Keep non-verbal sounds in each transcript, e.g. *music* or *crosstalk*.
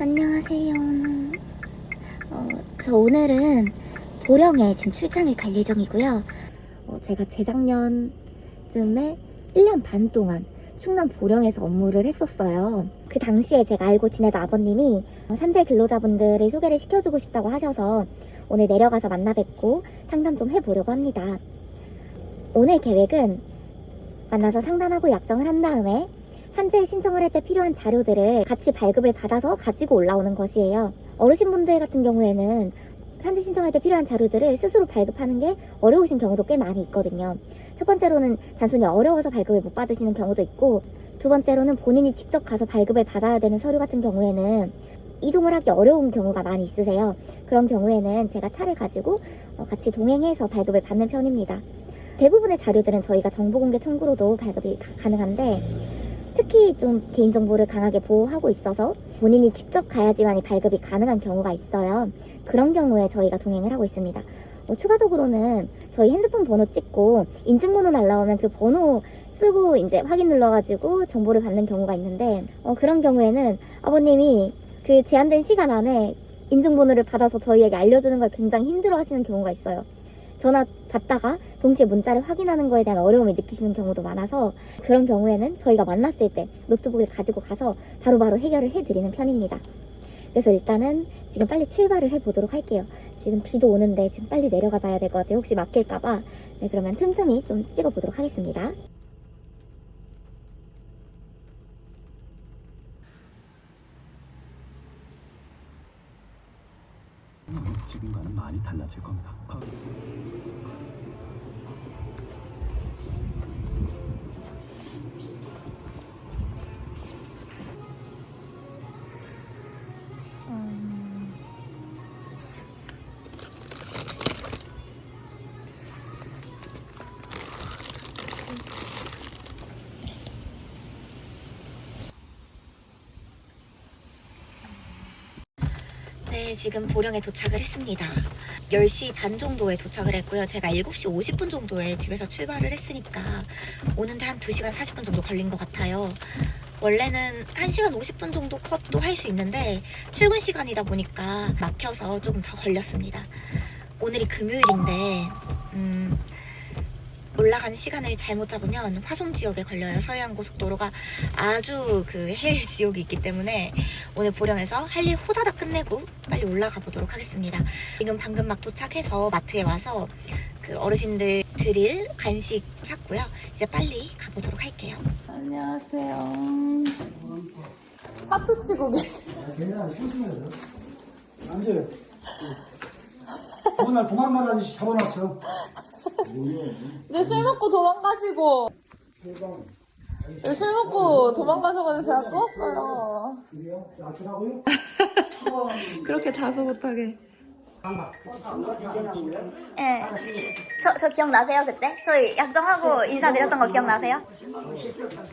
안녕하세요. 어, 저 오늘은 보령에 지금 출장을 갈 예정이고요. 어, 제가 재작년쯤에 1년 반 동안 충남 보령에서 업무를 했었어요. 그 당시에 제가 알고 지내던 아버님이 산재 근로자분들을 소개를 시켜주고 싶다고 하셔서 오늘 내려가서 만나 뵙고 상담 좀 해보려고 합니다. 오늘 계획은 만나서 상담하고 약정을 한 다음에 산재 신청을 할 때 필요한 자료들을 같이 발급을 받아서 가지고 올라오는 것이에요. 어르신분들 같은 경우에는 산재 신청할 때 필요한 자료들을 스스로 발급하는 게 어려우신 경우도 꽤 많이 있거든요. 첫 번째로는 단순히 어려워서 발급을 못 받으시는 경우도 있고, 두 번째로는 본인이 직접 가서 발급을 받아야 되는 서류 같은 경우에는 이동을 하기 어려운 경우가 많이 있으세요. 그런 경우에는 제가 차를 가지고 어, 같이 동행해서 발급을 받는 편입니다. 대부분의 자료들은 저희가 정보공개 청구로도 발급이 가- 가능한데 특히 좀 개인정보를 강하게 보호하고 있어서 본인이 직접 가야지만이 발급이 가능한 경우가 있어요. 그런 경우에 저희가 동행을 하고 있습니다. 어, 추가적으로는 저희 핸드폰 번호 찍고 인증번호 날라오면 그 번호 쓰고 이제 확인 눌러가지고 정보를 받는 경우가 있는데 어, 그런 경우에는 아버님이 그 제한된 시간 안에 인증번호를 받아서 저희에게 알려주는 걸 굉장히 힘들어 하시는 경우가 있어요. 전화 받다가 동시에 문자를 확인하는 거에 대한 어려움을 느끼시는 경우도 많아서 그런 경우에는 저희가 만났을 때 노트북을 가지고 가서 바로 바로 해결을 해드리는 편입니다. 그래서 일단은 지금 빨리 출발을 해보도록 할게요. 지금 비도 오는데 지금 빨리 내려가 봐야 될 것 같아요. 혹시 막힐까봐. 네, 그러면 틈틈이 좀 찍어보도록 하겠습니다. 지금과는 많이 달라질 겁니다. 네, 지금 보령에 도착을 했습니다. 10시 반 정도에 도착을 했고요. 제가 7시 50분 정도에 집에서 출발을 했으니까 오는데 한 2시간 40분 정도 걸린 것 같아요. 원래는 1시간 50분 정도 컷도 할 수 있는데 출근 시간이다 보니까 막혀서 조금 더 걸렸습니다. 오늘이 금요일인데 음, 올라가는 시간을 잘못 잡으면 화성 지역에 걸려요. 서해안 고속도로가 아주 그 해외 *laughs* 지역이 있기 때문에 오늘 보령에서 할 일 호다닥 끝내고 빨리 올라가 보도록 하겠습니다. 지금 방금 막 도착해서 마트에 와서 그 어르신들 드릴 간식 샀고요. 이제 빨리 가보도록 할게요. 안녕하세요. 하트 치고 계세요. 앉아요. 오늘 도망만 아저씨 잡아놨어. 근데 술 먹고 도망가시고. 네, 술 먹고 도망가셔가지고 제가 또 왔어요. 그래요? 그렇게 다소 못하게. 네. 저, 저 기억나세요, 그때? 저희 약정하고 인사드렸던 거 기억나세요?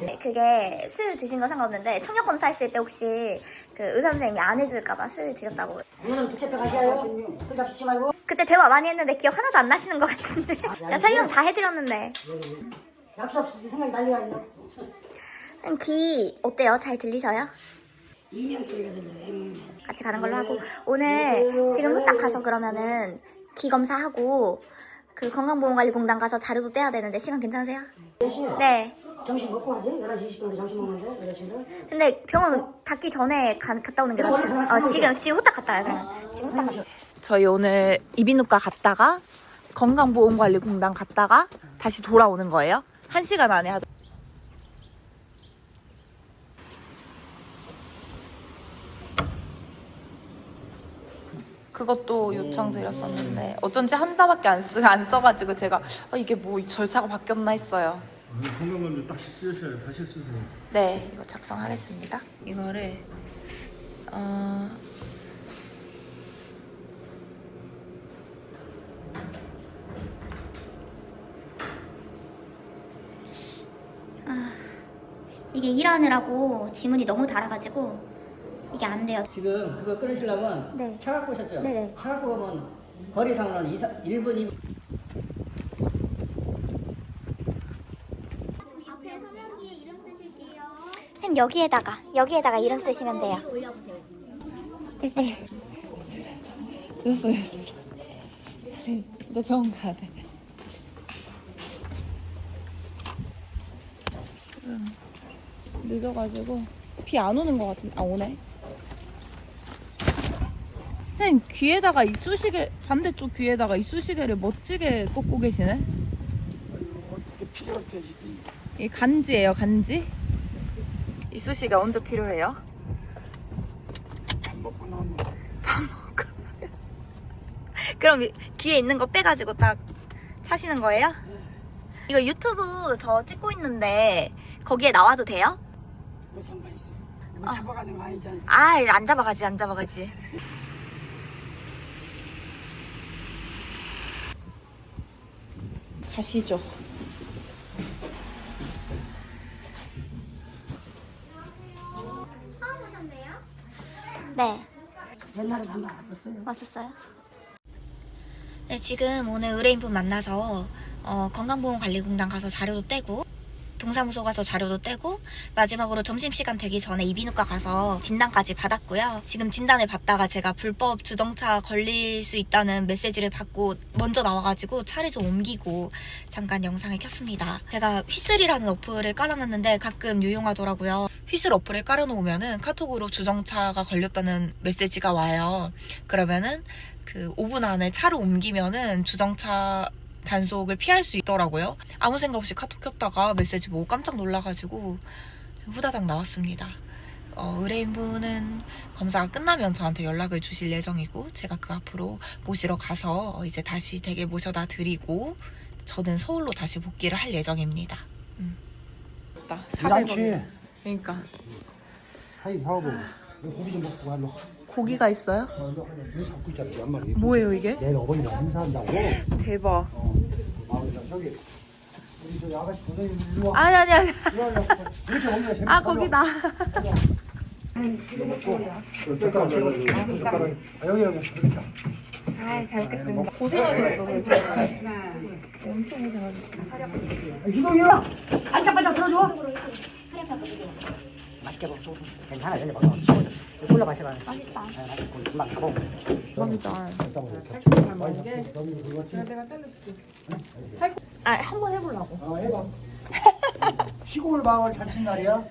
네, 그게 술 드신 거 상관없는데, 청력 검사 했을 때 혹시 그 의사 선생님이 안 해줄까봐 술 드렸다고. 이거는 붙잡혀 가셔요. 혼자 주지 말고. 그때 대화 많이 했는데 기억 하나도 안 나시는 것 같은데. *laughs* 제가 설명 다 해드렸는데. 약속 없이 생각이 난리가 있네. 귀 어때요? 잘 들리셔요? 이명 소리가 들려요. 같이 가는 걸로 하고 오늘 지금 후딱 가서 그러면은 귀 검사하고 그 건강보험관리공단 가서 자료도 떼야 되는데 시간 괜찮으세요? 10시 네. 점심 먹고 하지? 11시 20분에 점심 먹는데 11시인데. 근데 병원 닫기 전에 가- 갔다 오는 게 낫죠? 어, 지금 지금 후딱 갔다 와요. 그냥. 지금 후딱 갔다. 저희 오늘 이비인후과 갔다가 건강보험관리공단 갔다가 다시 돌아오는 거예요? 한 시간 안에 하도. 그것도 요청 드렸었는데 어쩐지 한 달밖에 안, 쓰, 안 써가지고 제가 어, 이게 뭐 절차가 바뀌었나 했어요. 건강검진 딱 쓰셔야 다시 쓰세요. 네, 이거 작성하겠습니다. 이거를 어, 이게 일하느라고 지문이 너무 달아가지고 이게 안 돼요. 지금 그거 끊으시려면 네. 차 갖고 오셨죠? 네네. 차 갖고 가면 거리상으로는 2, 1분 2분. 앞에 서명기에 이름 쓰실게요. 쌤 여기에다가 여기에다가 이름 쓰시면 돼요. 늦었어. 빨리 이제 병원 가야 돼. 지금 늦어가지고 비 안 오는 것 같은데 아 오네. 선생님 귀에다가 이쑤시개 반대쪽 귀에다가 이쑤시개를 멋지게 꽂고 계시네. 필요할 때 있어요. 이 간지예요 간지. 이쑤시개 언제 필요해요? 먹고 나면 *laughs* 그럼 이- 귀에 있는 거 빼가지고 딱 차시는 거예요? 이거 유튜브 저 찍고 있는데 거기에 나와도 돼요? 뭐 상관 있어요? 뭐 잡아가는 거 아니잖아요. 아, 안 잡아가지, 안 잡아가지. 가시죠. 네, 옛날에 한번 왔었어요. 왔었어요. 네, 지금 오늘 의뢰인분 만나서 어, 건강보험관리공단 가서 자료도 떼고 동사무소 가서 자료도 떼고 마지막으로 점심시간 되기 전에 이비인후과 가서 진단까지 받았고요. 지금 진단을 받다가 제가 불법 주정차 걸릴 수 있다는 메시지를 받고 먼저 나와가지고 차를 좀 옮기고 잠깐 영상을 켰습니다. 제가 휘슬이라는 어플을 깔아놨는데 가끔 유용하더라고요. 휘슬 어플을 깔아놓으면은 카톡으로 주정차가 걸렸다는 메시지가 와요. 그러면은 그 5분 안에 차를 옮기면은 주정차 단속을 피할 수 있더라고요. 아무 생각 없이 카톡 켰다가 메시지 보고 깜짝 놀라가지고 후다닥 나왔습니다. 어, 의뢰인분은 검사가 끝나면 저한테 연락을 주실 예정이고 제가 그 앞으로 모시러 가서 어, 이제 다시 댁에 모셔다 드리고 저는 서울로 다시 복귀를 할 예정입니다. 음. 많지. 그러니까 사이 사오고 고기 좀 먹고 가려. 고기가 있어요? 있잖아. 한 마리. 뭐예요 이게? 내일 어머니가 행사한다고. 대박. 마을에서 저기 우리 저 아가씨 고생이 일로 와. 아니 아니 아니. 일로 와. 이렇게 먹는 거 재밌어. 아 거기다. 젓가락 채워가지고 젓가락. 아, 여기 여기 여기 있다. 아잘 먹겠습니다. 고생하셨어. 엄청 고생하셨어. 희동이야. 반짝반짝 들어줘. 맛있게 먹고 괜찮아 여기 먹어. 콜라 마셔봐. 맛있다. 맛있고 금방 가보. 감사합니다. 아 한번 해보려고. 어, 해봐. *laughs* 시골 마을 잔칫 날이야.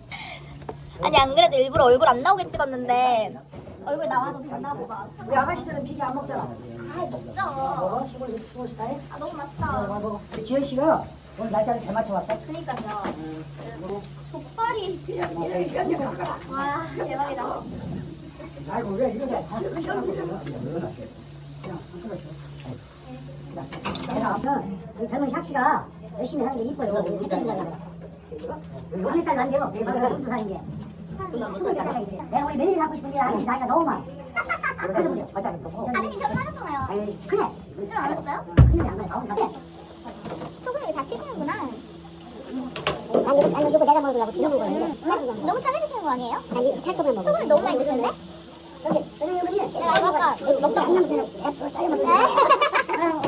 아니, 안 그래도 일부러 얼굴 안 나오게 찍었는데 얼굴 나와도 된다 뭐가. 우리 아가씨들은 비계 안 먹잖아. 아, 먹죠. 먹어 시골 시골 스타일. 아, 너무 어, 맛있다. 먹어. 우리 지현 씨가 오늘 날짜를 잘 맞춰왔다. 그니까요. 족발이. 와, 대박이다. 아이고 왜 이러냐. 내가 이 젊은 샥씨가 열심히 하는 게 이뻐요. 여기 살 난데요. 내가 스무 살인데. 스무 살이 있지. 내가 우리 매니저 하고 싶은데 아직 나이가 너무 많아. *laughs* 그래서 그래. 어차피 또. 아드님 결혼 하셨잖아요. 아니 그래. 결혼 안 하셨어요? 근데 안 돼. 나온 잘 소금을 잘 치시는구나. 아니 아니 이거 내가 먹으려고 지금 먹어요. 너무 짜게 드시는 거 아니에요? 아니 살코기만 먹어. 소금을 너무 많이 넣으셨는 잘려.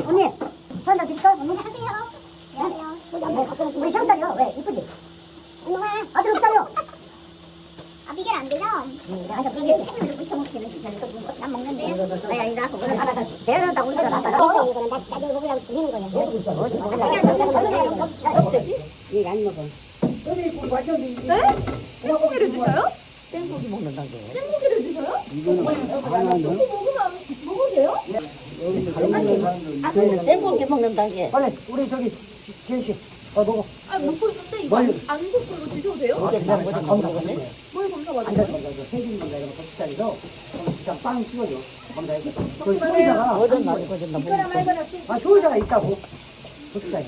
언니. 전화 드릴까? 언니 하세요. 우리. 왜? 이쁘지? 아들 없잖아요. 아, 비결 안 되죠? 난 먹는데. 아니 나 그거는. 이거는 나 드리는 안 먹어. 우리 완전히. 네? 생고기를 드셔요? 생고기 먹는다고. 생고기를 드셔요? 이거는 안 하는 생고기 먹는다게. 빨리 우리 저기 지현 씨. 어 먹어. 아 먹고 있는데 이거 멀리. 안 먹고 이거 드셔도 돼요? 어제 그냥 뭐좀 검사 거네. 뭘 검사 받아요? 앉아서 먼저 세균인가 이런 거 kop치자리로 그냥 빵 찍어줘. 검사해서. 그 수의사가 어전 나고 거전 나고. 아 수의사가 있다고. kop치자리.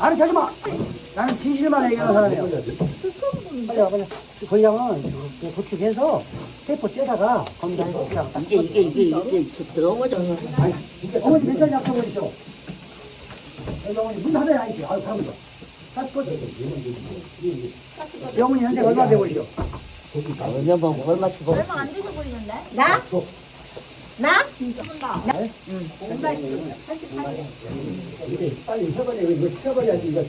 아니 저지 마. 나는 진실만 얘기하는 사람이야. 빨리 와 빨리. 권량은 그 구축해서 세포 떼다가 검사해서 그냥 딱. 이게 이게 이게 이게 넘어져서. 아니 이게 어머니 몇 살 약속을 했죠? 여기 어머니 문 닫아야 알지. 아유. 닫고 영훈이 현재 얼마 되고 있죠? 얼마 안 드셔 보이는데? 나? 나? 이게 빨리 해버려. 이거 시켜버려야지. 이거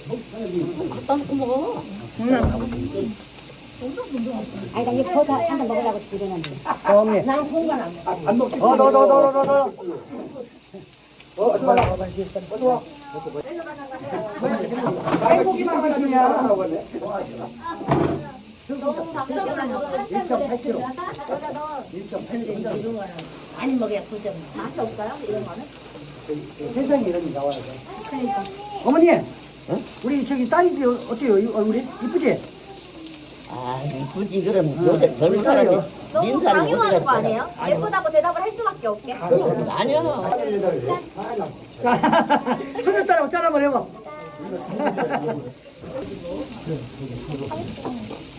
빵 먹어. 아니 나 이거 버터 한잔 먹으려고 드렸는데 어, 언니. 나는 공간 안 먹어 안 먹지. 어, 너, 너, 너, 너, 너. 어, 어디 와, 어디 와. 살고기만 가지 냐. 1.8kg. 1.8kg. 안 먹어야 구점 세상에 이런 게 나와야 돼. 어머니, 우리 저기 딸이 어때요? 이 얼굴이 이쁘지? 아, 굳이 그럼 요새 젊은 사람이 너무 강요하는 거 아니에요? 예쁘다고 대답을 할 수밖에 없게. 아니야. 손녀 딸하고 짠 한번 해봐. *laughs* *laughs*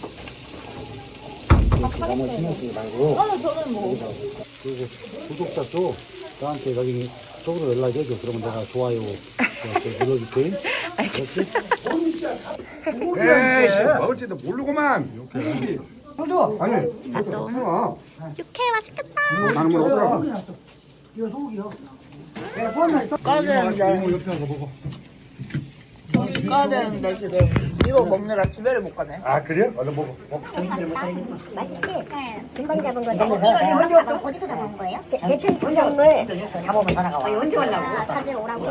너무 신경 쓰지 말고. 그리고 구독자 도 나한테 나중에 속으로 연락해줘. 그러면 내가 좋아요 이렇게 눌러줄게. 에이, 먹을지도 모르고만. 효조, 아니, 육회 맛있겠다. 나는 뭐 없더라. 이거 소고기요. 있어. 까야 되는데 이모 옆에 가서 먹어. 까야 되는데 지금 이거 먹느라 집에를 못 가네 아, 그래요? 얼른 먹어. 먹어. 금방 잡은 건데 이거 언제 왔어? 어디서 잡은 거예요? 대충 잡은 거예요. 잡으면 전화가 와 언제 왔냐고. 찾으러 오라고.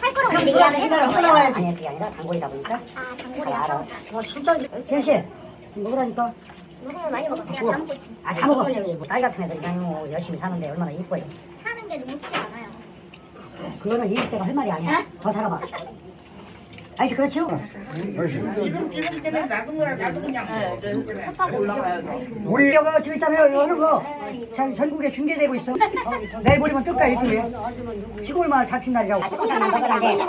살 거라고 얘기하는 해줘라 아니 그게 아니라 단골이다 보니까. 아 단골이라서 뭐 술잔 제시 먹으라니까. 먹으면 많이 먹어. 그냥 다 먹고 있어. 아다 먹어. 딸 같은 애들 그냥 뭐 열심히 사는데 얼마나 이뻐요. 사는 게 크지 않아요. 그거는 20대가 할 말이 아니야. 더 살아봐 아이씨 그렇죠? 탑하고 올라가야 돼 우리 여가 저기 있잖아요. 이거 하는 거. 전, 전국에 중계되고 있어. 내일 모레면 뜰까 유튜브에. 시골 마을 자칫 날이라고. 조금만 먹으라는데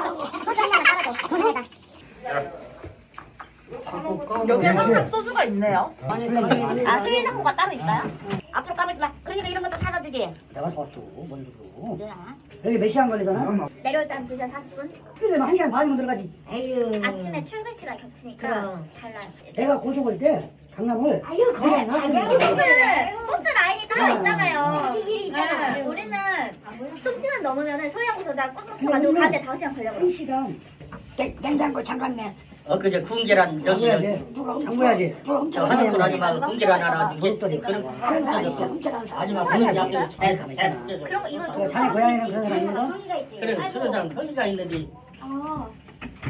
여기 항상 소주가 있네요 아, 술 상고가 따로 있어요? 앞으로 까불지 마. 그러니까 이런 것도 사다 주지. 내가 좋았어. 먼저. 여기 몇 시간 걸리잖아? 내려올 때한 2시간 40분? 그러면 한 시간 반이면 들어가지. 에휴 아침에 출근 시간 겹치니까 그럼. 달라요. 내가 고소 걸때 강남을. 아유 그래 우리는 버스 라인이 따로 어. 있잖아요. 길이 있잖아. 네, 우리는 좀 시간 넘으면 서해안고속도로 꽉 막혀가지고 가는데 5시간 한 걸려버려. 시간. 냉장고 잠갔네 어그제 궁계란 저기 잠궈야지. 잠궈야지. 저 화장실 하지 말고 궁계란 하나 주게 그런 그런 하지마 문을 잠겨 잘 그런 거 이거 어, 자네 고향에는 그런 사람 있는 거? 그래 그런 사람 거기가 있는데 어.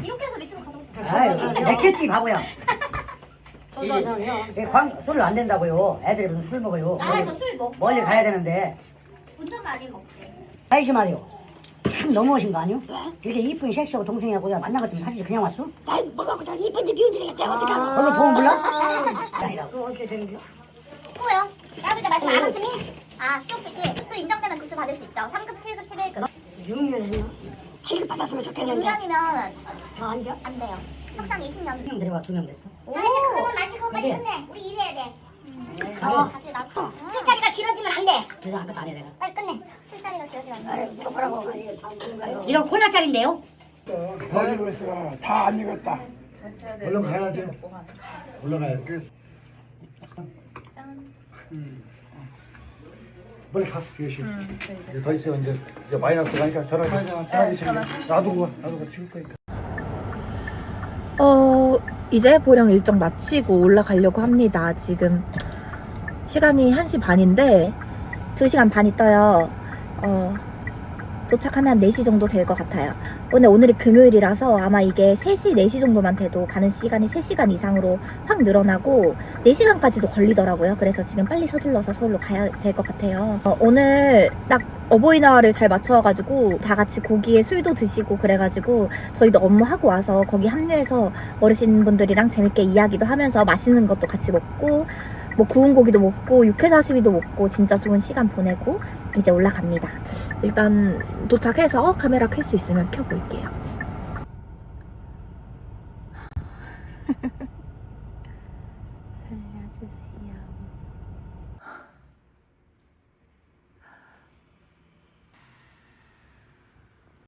이렇게 해서 밑으로 가고 있어. 아유, 내켰지, 바보야. *laughs* 이게 예, 광, 술을 안 된다고요. 애들이 무슨 술 먹어요. 아, 저술 먹고 멀리 가야 되는데. 운전 많이 먹지. 아이씨 말이요. 참 너무하신 거 아니요? 이렇게 이쁜 섹시하고 동생하고 만난 것 같으면 사실 그냥 왔어? 아이 뭐라고 저 이쁜데 비운지 되겠다 어떡하나 별로 보험 몰라? 아니라고. 어떻게 되는 거야? 또요? 까불때 말씀 안 하시니? 아, 수업비기 또 인정되면 급수 받을 수 있죠. 3급, 7급, 11급. 6년 했나? 7급 받았으면 좋겠는데 6년이면 더안 돼? 안 돼요. 석상 20년. 한명 데려와 두 명 됐어. 자, 이제 그거만 마시고 빨리 끝내. 우리 일해야 돼. 어. 같이 나. 술자리가 길어지면 안 돼. 그래서 아무것도 안 해, 내가. 빨리 끝 이거 다 콜라짜리인데요? 어디 그랬어? 다 안 익었다. 얼른 가야 돼. 올라가야 돼. 빨리 가, 교시. 이제 더 있으면 이제, 이제 마이너스 가니까 전화기. 전화기 지금 놔두고 가. 놔두고 가. 죽을 거니까. 어, 이제 보령 일정 마치고 올라가려고 합니다. 지금 시간이 1시 반인데 2시간 반 있어요. 어, 도착하면 4시 정도 될 것 같아요. 근데 오늘이 금요일이라서 아마 이게 3시, 4시 정도만 돼도 가는 시간이 3시간 이상으로 확 늘어나고 4시간까지도 걸리더라고요. 그래서 지금 빨리 서둘러서 서울로 가야 될 것 같아요. 어, 오늘 딱 어버이날을 잘 맞춰가지고 다 같이 고기에 술도 드시고 그래가지고 저희도 업무하고 와서 거기 합류해서 어르신분들이랑 재밌게 이야기도 하면서 맛있는 것도 같이 먹고 뭐 구운 고기도 먹고 육회사시미도 먹고 진짜 좋은 시간 보내고 이제 올라갑니다. 일단 도착해서 카메라 켤 수 있으면 켜볼게요.